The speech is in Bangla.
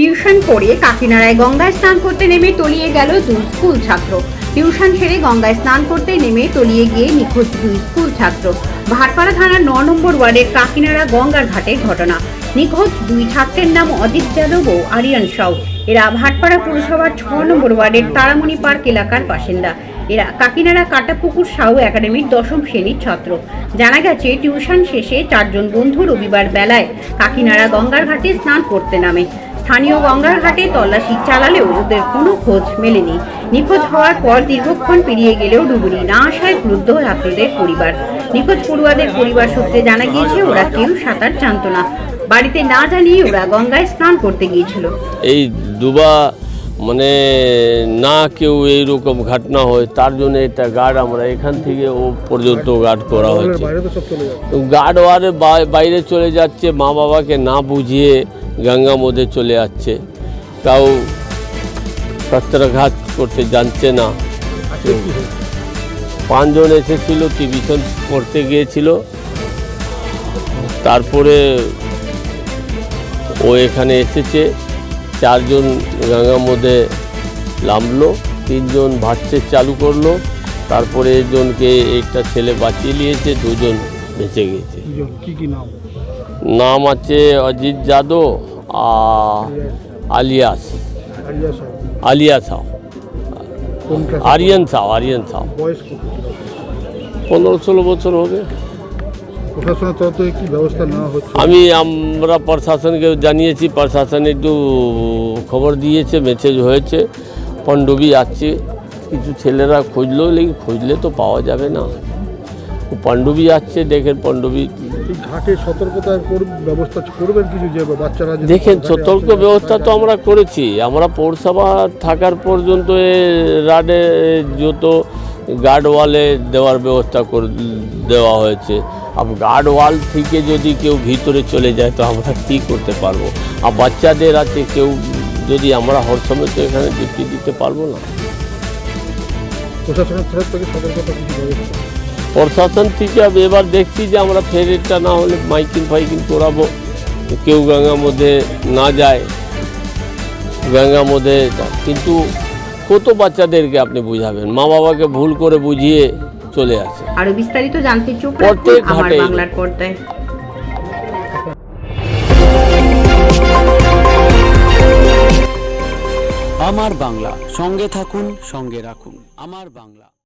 টিউশন করে কাকিনাড়ায় গঙ্গায় স্নান করতে নেমে তলিয়ে গেল দুই স্কুল ছাত্র। টিউশন সেরে গঙ্গায় স্নান করতে নেমে তলিয়ে গিয়ে নিখোঁজ দুই স্কুল ছাত্র। ভাটপাড়া থানার ন নম্বর ওয়ার্ডের কাকিনাড়া গঙ্গার ঘাটের ঘটনা। নিখোঁজ দুই ছাত্রের নাম অজিত যাদব ও আরিয়ান সাউ। এরা ভাটপাড়া পুরসভার ছ নম্বর ওয়ার্ডের তারামণি পার্ক এলাকার বাসিন্দা। এরা কাকিনাড়া কাটাপুকুর সাউ একাডেমির দশম শ্রেণির ছাত্র। জানা গেছে, টিউশন শেষে চারজন বন্ধু রবিবার বেলায় কাকিনাড়া গঙ্গার ঘাটে স্নান করতে নামে। স্থানীয় গঙ্গার ঘাটে তল্লাশি চালালেও ওদের কোনো খোঁজ মেলেনি। নিখোঁজ হওয়ার পর দীর্ঘক্ষণ পেরিয়ে গেলেও ডুবুরি না আসায় ক্রুদ্ধ ছাত্রদের পরিবার। নিখোঁজ পড়ুয়াদের পরিবার সূত্রে জানা গিয়েছে, ওরা কেউ সাঁতার জানত না। বাড়িতে না জানিয়ে ওরা গঙ্গায় স্নান করতে গিয়েছিল। এই দুবা মানে না কেউ এইরকম ঘটনা হয় তার জন্য এটা গার্ড আমরা এখান থেকে ও পর্যন্ত গার্ড করা হয়েছে। গার্ড ওয়ারে বাইরে চলে যাচ্ছে মা বাবাকে না বুঝিয়ে গঙ্গা মধ্যে চলে যাচ্ছে। তাও সত্রাঘাত করতে জানছে না। পাঁচজন এসেছিল টিভিশন করতে গিয়েছিল। তারপরে ও এখানে এসেছে। চারজন গঙ্গার মধ্যে নামলো তিনজন ভাটছে চালু করল তারপরে একজনকে একটা ছেলে বাঁচিয়ে নিয়েছে দুজন বেঁচে গেছে। কি কি কি নাম? নাম আছে অজিত যাদব আর আলিয়াস। আলিয়া সাহ। আরিয়ান সাহ আরিয়ান সাহ। পনেরো ষোলো বছর হবে। প্রশাসনের তরফ থেকে কি ব্যবস্থা নেওয়া হচ্ছে? আমি আমরা প্রশাসনকে জানিয়েছি প্রশাসন একটু খবর দিয়েছে মেসেজ হয়েছে পণ্ডবী আসছে। কিছু ছেলেরা খুঁজলো লেকিন খুঁজলে তো পাওয়া যাবে না। পাণ্ডবী আসছে দেখেন পণ্ডবী। ঘাটে সতর্কতার ব্যবস্থা করবেন কিছু যে বাচ্চারা দেখেন সতর্ক ব্যবস্থা তো আমরা করেছি। আমরা পৌরসভা থাকার পর্যন্ত এ রাডে যত গার্ড ওয়ালে দেওয়ার ব্যবস্থা করে দেওয়া হয়েছে। আর গার্ড ওয়াল থেকে যদি কেউ ভিতরে চলে যায় তো আমরা কী করতে পারব? আর বাচ্চাদের আছে কেউ যদি আমরা হর সময় তো এখানে ডিউটি দিতে পারব না। প্রশাসন থেকে আমি এবার দেখছি যে আমরা ফের এটা না হলে মাইকিং ফাইকিং করাবো। কেউ গঙ্গার মধ্যে না যায় গঙ্গার মধ্যে কিন্তু কত বাচ্চাদেরকে আপনি বুঝাবেন। মা বাবাকে ভুল করে বুঝিয়ে চলে আসে। আরও বিস্তারিত জানতে চোখ রাখুন প্রত্যেক ঘাটে- বাংলার পর্দায়। আমার বাংলা সঙ্গে থাকুন সঙ্গে রাখুন। আমার বাংলা।